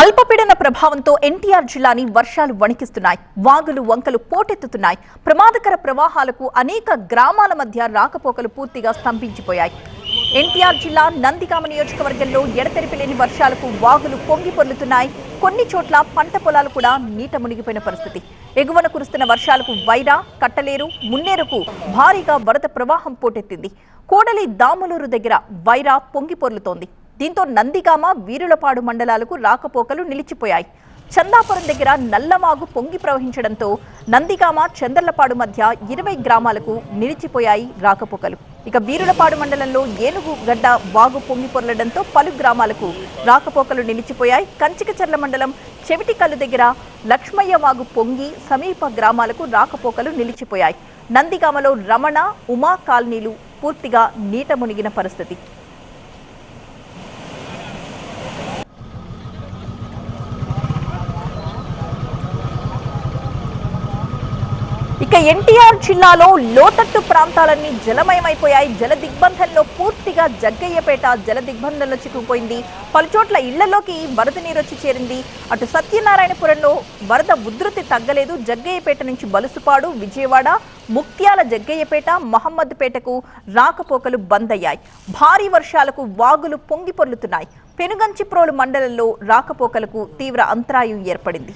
అల్పపీడన ప్రభావంతో ఎన్టీఆర్ జిల్లాని వర్షాలు వణికిస్తున్నాయి. వాగులు వంకలు పోటెత్తుతున్నాయి. ప్రమాదకర ప్రవాహాలకు అనేక గ్రామాల మధ్య రాకపోకలు పూర్తిగా స్తంభించిపోయాయి. ఎన్టీఆర్ జిల్లా నందిగామ నియోజకవర్గంలో ఎడతెరిపి లేని వర్షాలకు వాగులు పొంగి పొర్లుతున్నాయి. కొన్ని చోట్ల పంట పొలాలు కూడా నీట మునిగిపోయిన పరిస్థితి. ఎగువన కురుస్తున్న వర్షాలకు వైరా కట్టలేరు మున్నేరుకు భారీగా వరద ప్రవాహం పోటెత్తింది. కోడలి దాములూరు దగ్గర వైరా పొంగి పొర్లుతోంది. దీంతో నందిగామ వీరులపాడు మండలాలకు రాకపోకలు నిలిచిపోయాయి. చందాపురం దగ్గర నల్లమాగు పొంగి ప్రవహించడంతో నందిగామ చందర్లపాడు మధ్య ఇరవై గ్రామాలకు నిలిచిపోయాయి రాకపోకలు. ఇక వీరులపాడు మండలంలో ఏనుగు గడ్డ వాగు పొంగి పొరలడంతో పలు గ్రామాలకు రాకపోకలు నిలిచిపోయాయి. కంచికచర్ల మండలం చెవిటికల్లు దగ్గర లక్ష్మయ్య వాగు పొంగి సమీప గ్రామాలకు రాకపోకలు నిలిచిపోయాయి. నందిగామలో రమణ ఉమా కాలనీలు పూర్తిగా నీట మునిగిన పరిస్థితి. ఇక ఎన్టీఆర్ జిల్లాలో లోతట్టు ప్రాంతాలన్నీ జలమయమైపోయాయి. జల దిగ్బంధంలో పూర్తిగా జగ్గయ్యపేట జల దిగ్బంధంలో చిక్కుకుపోయింది. పలుచోట్ల ఇళ్ళలోకి వరద నీరు వచ్చి చేరింది. అటు సత్యనారాయణపురంలో వరద ఉధృతి తగ్గలేదు. జగ్గయ్యపేట నుంచి బలుసుపాడు విజయవాడ ముక్త్యాల జగ్గయ్యపేట మహమ్మద్పేటకు రాకపోకలు బంద్ అయ్యాయి భారీ వర్షాలకు వాగులు పొంగి పొర్లుతున్నాయి. పెనుగంచిప్రోలు మండలంలో రాకపోకలకు తీవ్ర అంతరాయం ఏర్పడింది.